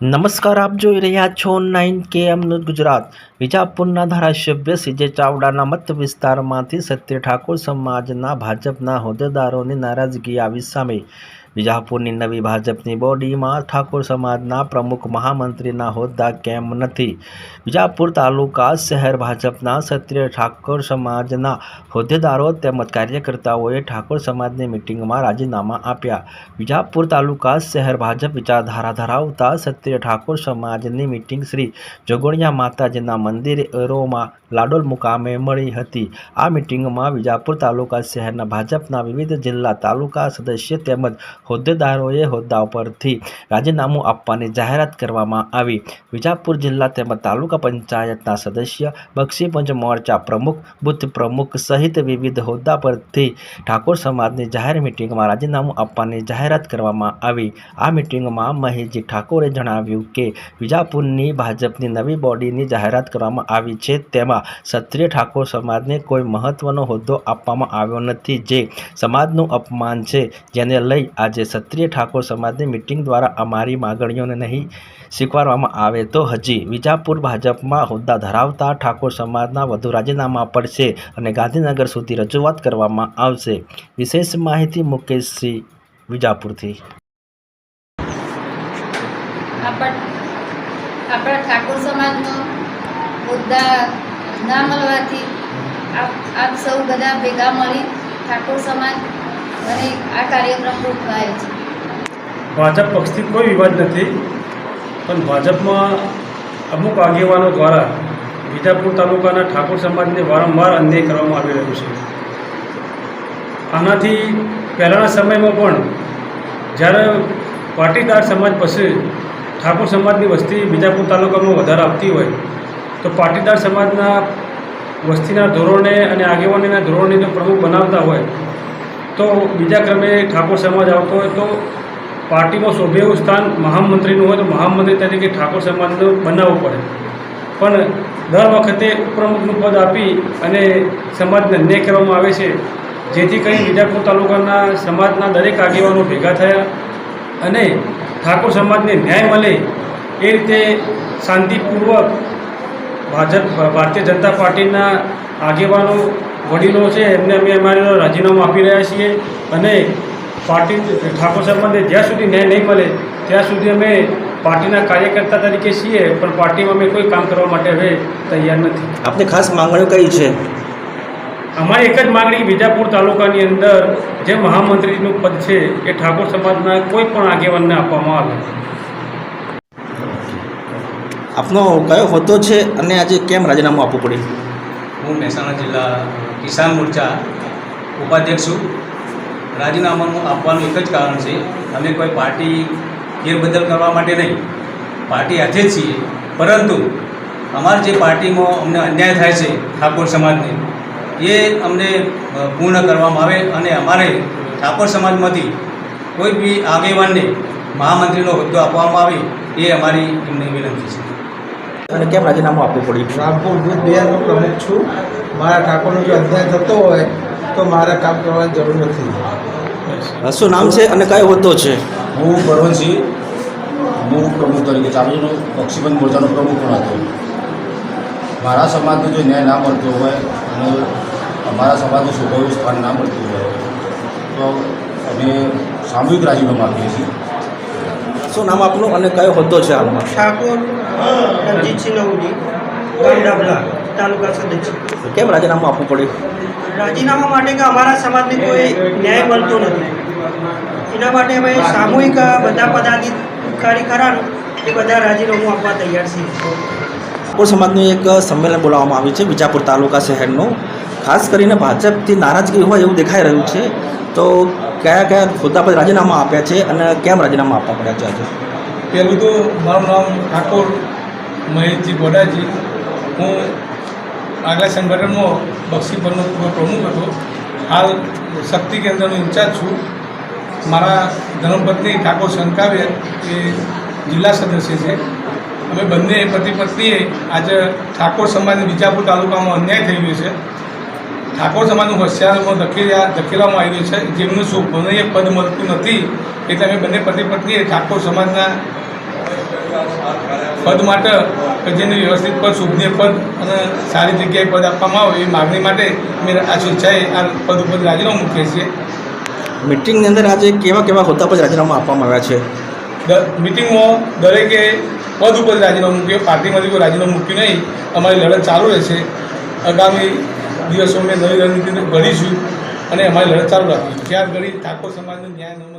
નમસ્કાર, આપ જોઈ રહ્યા છો નાઇન કે એમ ન્યૂઝ ગુજરાત. વિજાપુરના ધારાસભ્ય સીજે ચાવડાના મત વિસ્તારમાંથી સત્ય ઠાકોર સમાજના ભાજપના હોદ્દેદારોની નારાજગી આવી સામે વિજાપુરની નવી ભાજપની બોડીમાં ઠાકોર સમાજના પ્રમુખ મહામંત્રીના હોદ્દા કેમ નથી? વિજાપુર તાલુકા શહેર ભાજપના ક્ષત્રિય ઠાકોર સમાજના હોદ્દેદારો તેમજ કાર્યકર્તાઓએ ઠાકોર સમાજની મિટિંગમાં રાજીનામા આપ્યા. વિજાપુર તાલુકા શહેર ભાજપ વિચારધારા ધરાવતા ક્ષત્રિય ઠાકોર સમાજની મિટિંગ શ્રી જોગણિયા માતાજીના મંદિરોમાં લાડોલ મુકામે મળી હતી. આ મિટિંગમાં વિજાપુર તાલુકા શહેરના ભાજપના વિવિધ જિલ્લા તાલુકા સદસ્ય તેમજ હોદ્દેદારોએ હોદ્દા પરથી રાજીનામું આપવાની જાહેરાત કરવામાં આવી. વિજાપુર જિલ્લા તેમજ તાલુકા પંચાયતના સદસ્ય બક્ષીપંચ મોરચા પ્રમુખ, બુથ પ્રમુખ સહિત વિવિધ હોદ્દા પરથી ઠાકોર સમાજની જાહેર મિટિંગમાં રાજીનામું આપવાની જાહેરાત કરવામાં આવી. આ મિટિંગમાં મહેશજી ઠાકોરે જણાવ્યું કે, વિજાપુરની ભાજપની નવી બોડીની જાહેરાત કરવામાં આવી છે. તેમાં ક્ષત્રિય ઠાકોર સમાજને કોઈ મહત્વનો હોદ્દો આપવામાં આવ્યો નથી. જે સમાજનું અપમાન છે, જેને લઈ આજે ક્ષત્રિય ઠાકોર સમાજની મિટિંગ દ્વારા અમારી માગણીઓને નહીં સ્વીકારવામાં આવે તો હજી વિજાપુર ભાજપમાં હોદ્દા ધરાવતા ઠાકોર સમાજના વધુ રાજીનામા પડશે અને ગાંધીનગર સુધી રજૂઆત કરવામાં આવશે. વિશેષ માહિતી મુકેશસિંહ વિજાપુરથી. આપણા ઠાકોર સમાજનો હોદ્દા ના મળવાથી આપ સૌ બધા ભેગા મળી ઠાકોર સમાજ અને આ કાર્યક્રમ ગોઠવાયો છે. ભાજપ પક્ષથી કોઈ વિવાદ નથી, પણ ભાજપમાં અમુક આગેવાનો દ્વારા વિજાપુર તાલુકાના ઠાકોર સમાજને વારંવાર અન્યાય કરવામાં આવી રહ્યો છે. આનાથી પહેલાંના સમયમાં પણ જ્યારે પાટીદાર સમાજ પછી ઠાકોર સમાજની વસ્તી બીજાપુર તાલુકામાં વધારે આપતી હોય, તો પાટીદાર સમાજના વસ્તીના ધોરણે અને આગેવાનીના ધોરણને જો પ્રમુખ બનાવતા હોય તો બીજા ક્રમે ઠાકોર સમાજ આવતો હોય તો પાર્ટીમાં શોભે સ્થાન મહામંત્રીનું હોય તો મહામંત્રી તરીકે ઠાકોર સમાજનું બનાવવું પડે. પણ દર વખતે ઉપપ્રમુખનું પદ આપી અને સમાજને અન્યાય કરવામાં આવે છે, જેથી કરી વિજાપુર તાલુકાના સમાજના દરેક આગેવાનો ભેગા થયા અને ઠાકોર સમાજને ન્યાય મળે એ રીતે શાંતિપૂર્વક ભાજપ, ભારતીય જનતા પાર્ટીના આગેવાનો વડીલો છે એમને અમે અમારે રાજીનામું આપી રહ્યા છીએ અને પાર્ટી ઠાકોર સમાજને જ્યાં સુધી ન્યાય નહીં મળે ત્યાં સુધી અમે પાર્ટીના કાર્યકર્તા તરીકે છીએ પણ પાર્ટીમાં અમે કોઈ કામ કરવા માટે હવે તૈયાર નથી. આપણે ખાસ માંગણીઓ કઈ છે? અમારી એક જ માંગણી વિજાપુર તાલુકાની અંદર જે મહામંત્રીનું પદ છે એ ઠાકોર સમાજના કોઈ પણ આગેવાનને આપવામાં આવે. આપનો કયો હોદ્દો છે અને આજે કેમ રાજીનામું આપવું પડ્યું? હું મહેસાણા જિલ્લા કિસાન મોરચા ઉપાધ્યક્ષ છું. રાજીનામાનું આપવાનું એક જ કારણ છે, અમે કોઈ પાર્ટી ફેરબદલ કરવા માટે નહીં, પાર્ટી હાથે જ છીએ. પરંતુ અમારી જે પાર્ટીમાં અમને અન્યાય થાય છે ઠાકોર સમાજને, એ અમને પૂર્ણ કરવામાં આવે અને અમારે ઠાકોર સમાજમાંથી કોઈ બી આગેવાનને મહામંત્રીનો હોદ્દો આપવામાં આવે, એ અમારી એમને વિનંતી છે. અને કેમ રાજીનામું આપવું પડ્યું? રામપુર દૂધ બિહારનો પ્રમુખ છું. મારા ઠાકોરનો જો અન્યાય થતો હોય તો મારે કામ કરવાની જરૂર નથી. શું નામ છે અને કયો હોદ્દો છે? હું બળવંતસિંહ હું પ્રમુખ તરીકે ચાલુ પક્ષીબંધ મોરચાનો પ્રમુખ પણ હતો મારા સમાજને જો ન્યાય ના મળતો હોય અને અમારા સમાજનું શોભાયું સ્થાન ના મળતું હોય તો અમે સામૂહિક રાજીનામું આપીએ છીએ. શું નામ આપનું અને કયો હોદ્દો છે હાલમાં? ઠાકોર રણજીતસિંહ નવજી ગામ ડાબલા તાલુકા સદસ્ય. કેમ રાજીનામું આપવું પડ્યું? રાજીનામા માટે કે અમારા સમાજને કોઈ ન્યાય મળતો નથી. એના માટે અમે સામૂહિક બધા પદાધિકારી ખરાનું એ બધા રાજીનામું આપવા તૈયાર છીએ. ઠાકોર સમાજનું એક સંમેલન બોલાવવામાં આવ્યું છે વિજાપુર તાલુકા શહેરનું. ખાસ કરીને ભાજપથી નારાજગી હોય એવું દેખાઈ રહ્યું છે. તો કયા કયા હોદ્દા પર રાજીનામા આપ્યા છે અને કેમ રાજીનામા આપવા પડ્યા છે આજે? પહેલું તો મારું નામ ઠાકોર મહેશજી ગોડાજી. હું આગલા સંગઠનમાં બક્ષી પરનો પ્રમુખ હતો. હાલ શક્તિ કેન્દ્રનો ઇન્ચાર્જ છું. મારા ધર્મપત્ની ઠાકોર શંકાવ્ય એ જિલ્લા સદસ્ય છે. અમે બંને પતિ પત્નીએ આજે ઠાકોર સમાજને વિજાપુર તાલુકામાં અન્યાય થઈ ગયો છે. ઠાકોર સમાજનું હોશિયારમાં ધકેલા ધકેલવામાં આવી રહ્યું છે. જેમનું શોભનીય પદ મળતું નથી એટલે અમે બંને પતિ પત્નીએ ઠાકોર સમાજના પદ માટે જેને વ્યવસ્થિત પદ શોભનીય પદ અને સારી જગ્યાએ પદ આપવામાં આવે એ માગણી માટે અમે આ સ્વેચ્છાએ આ પદ ઉપર રાજીનામું મૂકીએ છીએ. મિટિંગની અંદર આજે કેવા કેવા હોદ્દા પર રાજીનામા આપવામાં આવ્યા છે? મિટિંગમાં દરેકે પદ ઉપર રાજીનામું મૂક્યું પાર્ટીમાંથી કોઈ રાજીનામું મૂક્યું નહીં. અમારી લડત ચાલુ રહેશે. આગામી દિવસો અમે નવી રણનીતિને ઘડીશું અને અમારી લડત ચાલુ રાખીશું જ્યાં ઘડી ઠાકોર સમાજનું ન્યાય ન